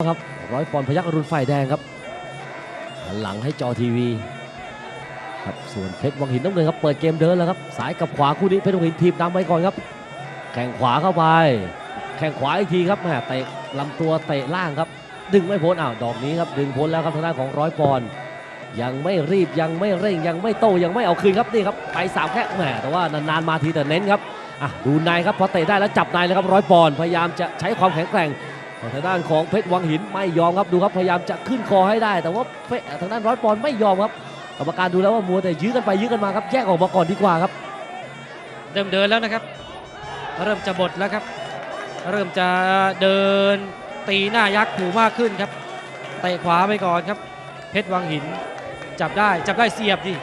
ครับร้อยปอนพยักอรุณฝ่ายแดงครับหันหลังให้จอทีวีครับส่วนเพชรวังหินน้ำเงินครับเปิดเกมเดินแล้วครับสายกับขวาคู่นี้เพชรวังหินทีมนำไปก่อนครับ แข่งขวาเข้าไป แข่งขวาอีกทีครับแหม่เตะลำตัวเตะล่างครับ ดึงไม่พ้นอ้าวดอกนี้ครับดึงพ้นแล้วครับทางด้านของร้อยปอนยังไม่รีบยังไม่เร่งยังไม่โตยังไม่เอาคืนครับนี่ครับไปสามแค่แหมแต่ว่านานๆมาทีแต่เน้นครับอะดูในครับพอเตะได้แล้วจับในเลยครับร้อยปอนพยายามจะใช้ความแข็งแกร่ง แต่ทางด้านของเพชรวังหินไม่ยอมครับดูครับพยายามจะขึ้นคอให้ได้ แต่ว่าเพชรทางด้านร้อยปอนไม่ยอมครับกรรมการดูแล้วว่ามัวแต่ยื้อกันไปยื้อกันมาครับแยกออกมาก่อนดีกว่าครับ เริ่มเดินแล้วนะครับ เริ่มจะบดแล้วครับ เริ่มจะเดินตีหน้ายักษ์หูมากขึ้นครับเตะขวาไปก่อนครับ เพชรวังหิน จับได้จับได้เสียบดิ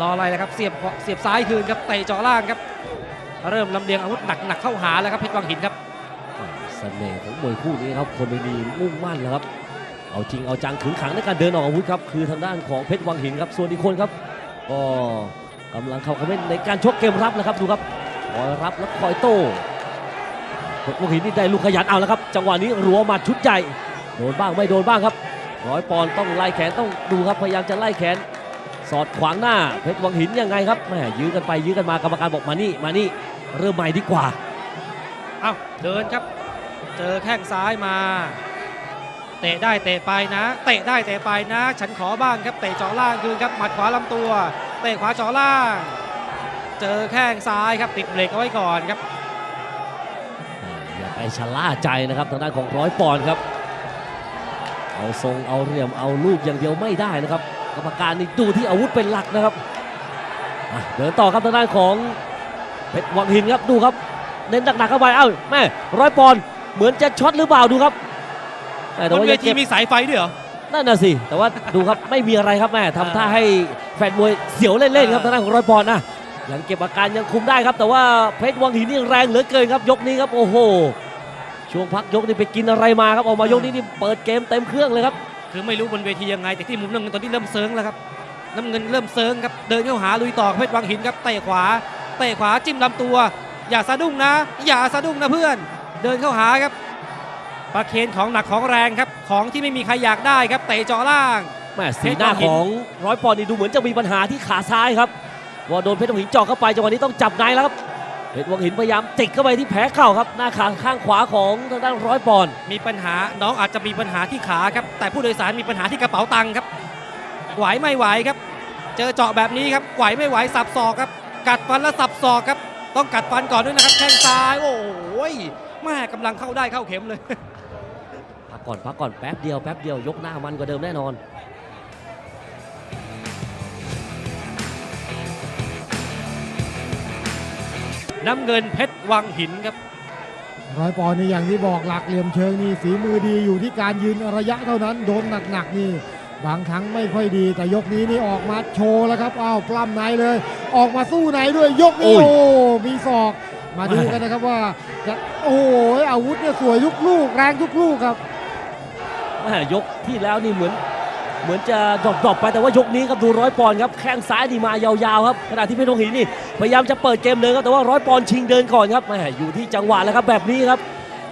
รออะไรนะครับเสียบเสียบซ้ายคืนครับเตะจาะล่างครับ เริ่มลำเลียงอาวุธหนักๆเข้าหาแล้วครับเพชรวังหินครับ สน่ห์ของมวยคู่นี้ครับคนดีมุ่งมั่นแล้วครับ เอาจริงเอาจังขึงขังในการเดินออกอาวุธครับคือทางด้านของเพชรวังหินครับส่วนอีกคนครับ ก็กำลังเข้าคอมเมนต์ในการชกเกมรับนะครับดูครับคอยรับแล้วคอยโต้เพชรวังหินนี่ได้ลูกขยันเอาแล้วครับ จังหวะนี้รัวมัดชุดใหญ่โดนบ้างไม่โดนบ้างครับร้อยปอนต้องไล่แขนต้องดูครับพยายามจะไล่แขน สอดขวางหน้าเพชรวังหินยังไงครับแหมยื้อกันไปยื้อกันมากรรมการบอกมานี่มานี่เริ่มใหม่ดีกว่า เอาเดินครับ เจอแข้งซ้ายมา เตะได้เตะไปนะ เตะได้เตะไปนะ ฉันขอบ้างครับเตะจาะล่างคืนครับหมัดขวาลำตัว เตะขวาจาะล่าง เจอแข้งซ้ายครับติดเบรกเอาไว้ก่อนครับอย่าไปชะล่าใจนะครับทางด้านของร้อยปอนด์ครับ เอาทรงเอาเหลี่ยมเอาลูกอย่างเดียวไม่ได้นะครับกรรมการนี่ดูที่อาวุธเป็นหลักนะครับเดินต่อครับทางด้านของเพชรวังหินครับดูครับ เน้นหนักๆเข้าไปเอ้าแม่ร้อยปอนด์ เหมือนจะช็อตหรือเปล่าดูครับแม่แต่บนว่าเวยังทีเก็บมีสายไฟด้วยเหรอนั่นน่ะสิแต่ว่าดูครับไม่มีอะไรครับแม่ทำท่าให้แฟนมวยเสียวเล่นๆครับทางด้านของร้อยปอนด์นะยังเก็บอาการยังคุมได้ครับ แต่ว่าเพชรวังหินนี่แรงเหลือเกินครับ ยกนี้ครับโอ้โห ช่วงพักยกนี่ไปกินอะไรมาครับออกมายกนี้นี่เปิดเกมเต็มเครื่องเลยครับคือไม่รู้บนเวทียังไง แต่ที่มุมน้ำเงินตอนนี้เริ่มเซิงแล้วครับน้ำเงินเริ่มเซิงครับเดินเข้าหาลุยต่อเพชรวังหินครับเตะขวาเตะขวาจิ้มลำตัว อย่าสะดุ้งนะ อย่าสะดุ้งนะเพื่อน เดินเข้าหาครับประเคนของหนักของแรงครับ ของที่ไม่มีใครอยากได้ครับเตะเจาะล่างแม่สีหน้าของร้อยปอนด์นี่ดูเหมือนจะมีปัญหาที่ขาซ้ายครับว่าโดนเพชรวังหินเจาะเข้าไปจังหวะนี้ต้องจับในแล้วครับเพชรวังหินพยายามจิกเข้าไปที่แผลเข่าครับหน้าขาข้างขวาของทางด้านร้อยปอนด์มีปัญหาน้องอาจจะมีปัญหาที่ขาครับแต่ผู้โดยสารมีปัญหาที่กระเป๋าตังค์ครับไหวไม่ไหวครับ เจอเจาะแบบนี้ครับไหวไม่ไหวสับศอกครับ กัดฟันแล้วสับศอกครับ ต้องกัดฟันก่อนด้วยนะครับแข้งซ้ายโอ้ย แม่กำลังเข้าได้เข้าเข็มเลย พักก่อนพักก่อนแป๊บเดียวแป๊บเดียวยกหน้ามันกว่าเดิมแน่นอน น้ำเงินเพชรวังหินครับ ร้อยปอนด์นี่อย่างที่บอกหลักเหลี่ยมเชิงนี่ฝีมือดีอยู่ที่การยืนระยะเท่านั้นโดนหนักๆนี่บางครั้งไม่ค่อยดีแต่ยกนี้นี่ออกมาโชว์แล้วครับอ้าวปล้ำในเลย ออกมาสู้ในด้วยยกนี้โอ้ย โอ้มีศอก มาดูกันนะครับว่าจะโอ้โหอาวุธเนี่ยสวยทุกลูกแรงทุกลูกครับแม่ยกที่แล้วนี่เหมือน เหมือนจะดรอปๆไปแต่ว่ายกนี้ครับดูร้อยปอนด์ครับแข้งซ้ายนี่มายาวๆครับขณะที่เพชรวังหินนี่พยายามจะเปิดเกมเดินครับแต่ว่าร้อยปอนด์ชิงเดินก่อนครับแม่อยู่ที่จังหวะแล้วครับแบบนี้ครับ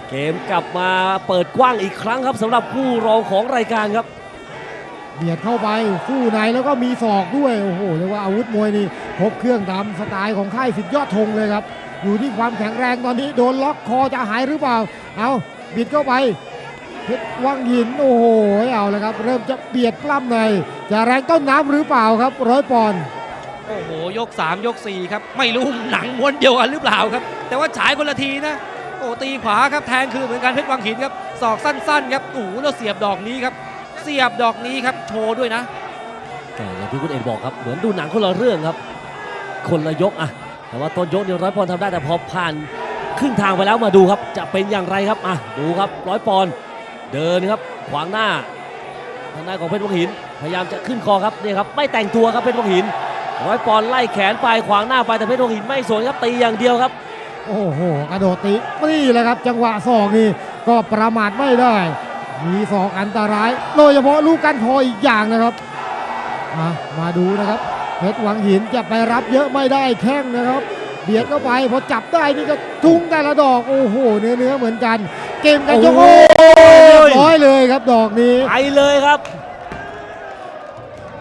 เกมกลับมาเปิดกว้างอีกครั้งครับสำหรับคู่รองของรายการครับเบียดเข้าไปสู้ในแล้วก็มีศอกด้วยโอ้โหเรียกว่าอาวุธมวยนี่ครบเครื่องตามสไตล์ของค่ายสิทธิยอดธงเลยครับ อยู่ที่ความแข็งแรงตอนนี้โดนล็อกคอจะหายหรือเปล่า เอาบิดเข้าไปเพชรวังหินโอ้โหเอาเลยครับ เริ่มจะเบียดปล้ำใน จะแรงต้นน้ำหรือเปล่าครับร้อยปอนด์โอ้โหยก 3 ยก 4 ครับ ไม่รู้หนังม้วนเดียวกันหรือเปล่าครับ แต่ว่าฉายคนละทีนะโอ้ตีขวาครับแทงคือเหมือนกันเพชรวังหินครับศอกสั้นๆครับโอ้โหแล้วเสียบดอกนี้ครับ เสียบดอกนี้ครับโชว์ด้วยนะแต่อย่างที่คุณเอกบอกครับเหมือนดูหนังคนละเรื่องครับ คนละยกอะ แต่ว่าต้นยกเนี่ยร้อยปอนด์ทำได้แต่พอผ่านครึ่งทางไปแล้วมาดูครับ จะเป็นอย่างไรครับอะดูครับร้อยปอนด์เดินครับขวางหน้าทางด้านของเพชรวังหิน พยายามจะขึ้นคอครับนี่ครับไม่แต่งตัวครับเพชรวังหิน ร้อยปอนด์ไล่แขนไปขวางหน้าไปแต่เพชรวังหินไม่สนครับตีอย่างเดียวครับ โอ้โหกระโดดตีนี่แหละครับ จังหวะศอกนี่ก็ประมาทไม่ได้ มีศอกอันตรายโดยเฉพาะลูกกันคออีกอย่างนะครับมามาดูนะครับ เพชรวังหินจะไปรับเยอะไม่ได้แข้งนะครับเบียดเข้าไปพอจับได้นี่ก็ทุ่งแต่ละดอกโอ้โหเนื้อเนื้อเหมือนกัน เกมกันยกโอ้โอ้ยเรียบบร้อยเลยครับดอกนี้ไปเลยครับ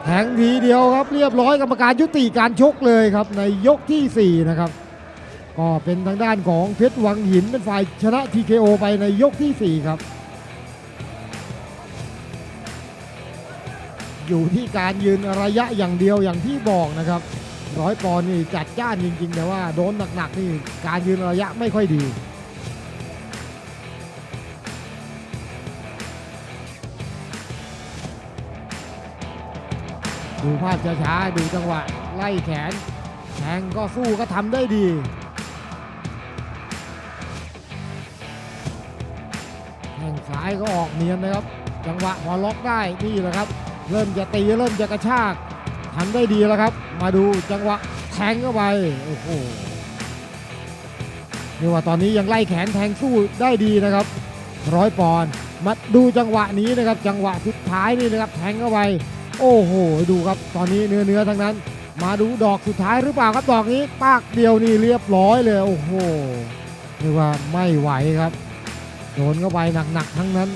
แทงทีเดียวครับเรียบร้อยกรรมการยุติการชกเลยครับในยกทีสี่4 นะครับ ก็เป็นทางด้านของเพชรวังหินเป็นฝ่ายชนะ TKO ไปในยกทีสี่4 ครับ อยู่ที่การยืนระยะอย่างเดียวอย่างที่บอกนะครับร้อยปอนนี่จัดจ้านจริง ๆ แต่ว่าโดนหนักๆนี่การยืนระยะไม่ค่อยดีดูภาพช้าๆดูจังหวะไล่แขนแทงก็สู้ก็ทำได้ดี แข้งซ้ายก็ออกเนียนนะครับ จังหวะพอล็อกได้นี่แหละครับ เริ่มจะตีเริ่มจะกระชากทำได้ดีแล้วครับ มาดูจังหวะแทงเข้าไปโอ้โหเรียกว่าตอนนี้ยังไล่แขนแทงสู้ได้ดีนะครับ ร้อยปอนด์มาดูจังหวะนี้นะครับ จังหวะสุดท้ายนี่นะครับแทงเข้าไปโอ้โห ดูครับตอนนี้เนื้อเนื้อทั้งนั้น มาดูดอกสุดท้ายหรือเปล่าครับดอกนี้ปากเดียวนี่เรียบร้อยเลยโอ้โหเรียกว่าไม่ไหวครับโดนเข้าไปหนักๆทั้งนั้น